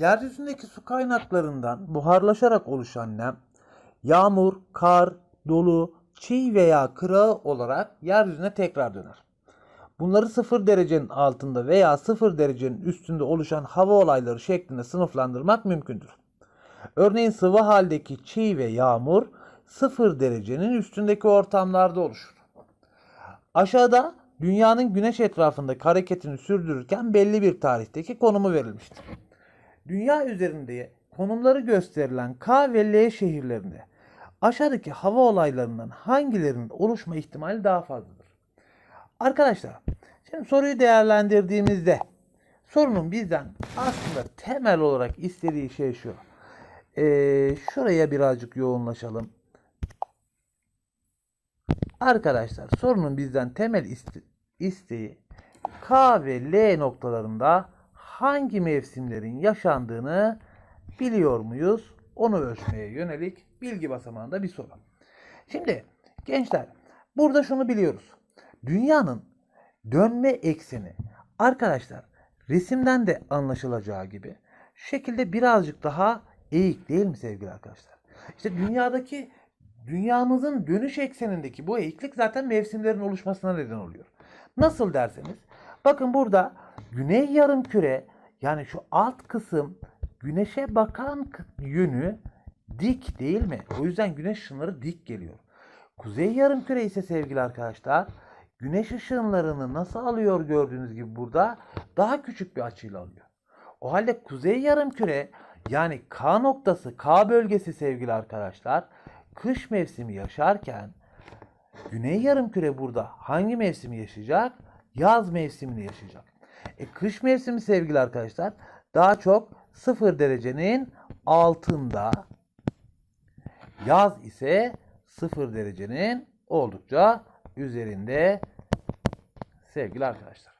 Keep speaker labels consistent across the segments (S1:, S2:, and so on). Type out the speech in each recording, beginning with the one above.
S1: Yeryüzündeki su kaynaklarından buharlaşarak oluşan nem, yağmur, kar, dolu, çiğ veya kırağı olarak yeryüzüne tekrar döner. Bunları 0 derecenin altında veya 0 derecenin üstünde oluşan hava olayları şeklinde sınıflandırmak mümkündür. Örneğin sıvı haldeki çiğ ve yağmur 0 derecenin üstündeki ortamlarda oluşur. Aşağıda dünyanın güneş etrafındaki hareketini sürdürürken belli bir tarihteki konumu verilmiştir. Dünya üzerinde konumları gösterilen K ve L şehirlerinde aşağıdaki hava olaylarından hangilerinin oluşma ihtimali daha fazladır? Arkadaşlar, şimdi soruyu değerlendirdiğimizde sorunun bizden aslında temel olarak istediği şey şu. Ee, şuraya birazcık yoğunlaşalım. Arkadaşlar sorunun bizden temel iste- isteği K ve L noktalarında hangi mevsimlerin yaşandığını biliyor muyuz? Onu ölçmeye yönelik bilgi basamağında bir soru. Şimdi gençler burada şunu biliyoruz. Dünyanın dönme ekseni arkadaşlar resimden de anlaşılacağı gibi şekilde birazcık daha eğik değil mi sevgili arkadaşlar? İşte dünyadaki dünyamızın dönüş eksenindeki bu eğiklik zaten mevsimlerin oluşmasına neden oluyor. Nasıl derseniz bakın burada güney yarım küre yani şu alt kısım güneşe bakan yönü dik değil mi? O yüzden güneş ışınları dik geliyor. Kuzey yarım küre ise sevgili arkadaşlar güneş ışınlarını nasıl alıyor gördüğünüz gibi burada daha küçük bir açıyla alıyor. O halde kuzey yarım küre yani K noktası K bölgesi sevgili arkadaşlar kış mevsimi yaşarken güney yarım küre burada hangi mevsimi yaşayacak? Yaz mevsimini yaşayacak. E, kış mevsimi sevgili arkadaşlar daha çok 0 derecenin altında yaz ise 0 derecenin oldukça üzerinde sevgili arkadaşlar.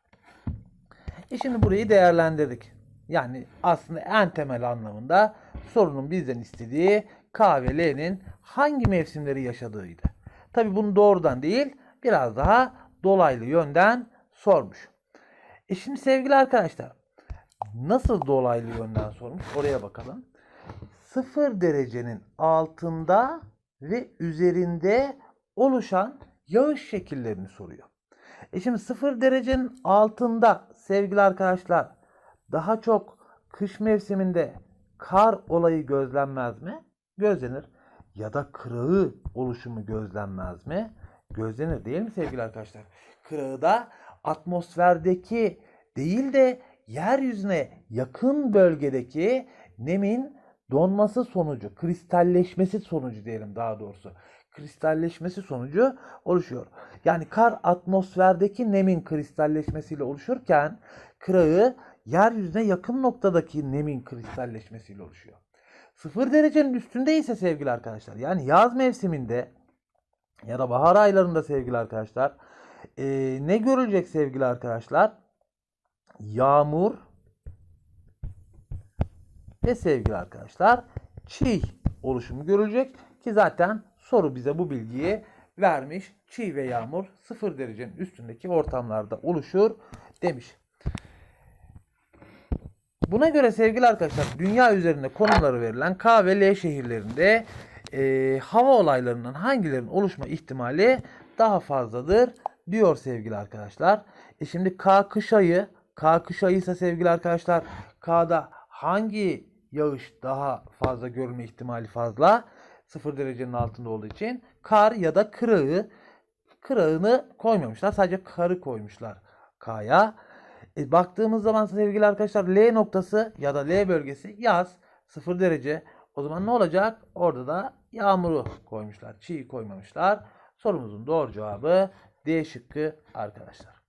S1: E şimdi burayı değerlendirdik. Yani aslında en temel anlamında sorunun bizden istediği K ve L'nin hangi mevsimleri yaşadığıydı. Tabi bunu doğrudan değil biraz daha dolaylı yönden sormuş. E şimdi sevgili arkadaşlar nasıl dolaylı yönden sormuş oraya bakalım. 0 derecenin altında ve üzerinde oluşan yağış şekillerini soruyor. E şimdi 0 derecenin altında sevgili arkadaşlar daha çok kış mevsiminde kar olayı gözlenmez mi? Gözlenir. Ya da kırağı oluşumu gözlenmez mi? Gözlenir değil mi sevgili arkadaşlar? Kırağı da atmosferdeki değil de yeryüzüne yakın bölgedeki nemin donması sonucu, kristalleşmesi sonucu diyelim daha doğrusu. Kristalleşmesi sonucu oluşuyor. Yani kar atmosferdeki nemin kristalleşmesiyle oluşurken kırağı yeryüzüne yakın noktadaki nemin kristalleşmesiyle oluşuyor. Sıfır derecenin üstünde ise sevgili arkadaşlar yani yaz mevsiminde ya da bahar aylarında sevgili arkadaşlar eee, ne görülecek sevgili arkadaşlar? Yağmur ve sevgili arkadaşlar çiğ oluşumu görülecek ki zaten soru bize bu bilgiyi vermiş. Çiğ ve yağmur 0 derecenin üstündeki ortamlarda oluşur demiş. Buna göre sevgili arkadaşlar dünya üzerinde konumları verilen K ve L şehirlerinde e, hava olaylarından hangilerinin oluşma ihtimali daha fazladır diyor sevgili arkadaşlar. E şimdi K kış ayı, K kış ayı ise sevgili arkadaşlar K'da hangi yağış daha fazla görülme ihtimali fazla? 0 derecenin altında olduğu için kar ya da kırağı kırağını koymamışlar. Sadece karı koymuşlar K'ya. E, baktığımız zaman sevgili arkadaşlar L noktası ya da L bölgesi yaz 0 derece. O zaman ne olacak? Orada da yağmuru koymuşlar. Çiğ koymamışlar. Sorumuzun doğru cevabı D şıkkı arkadaşlar.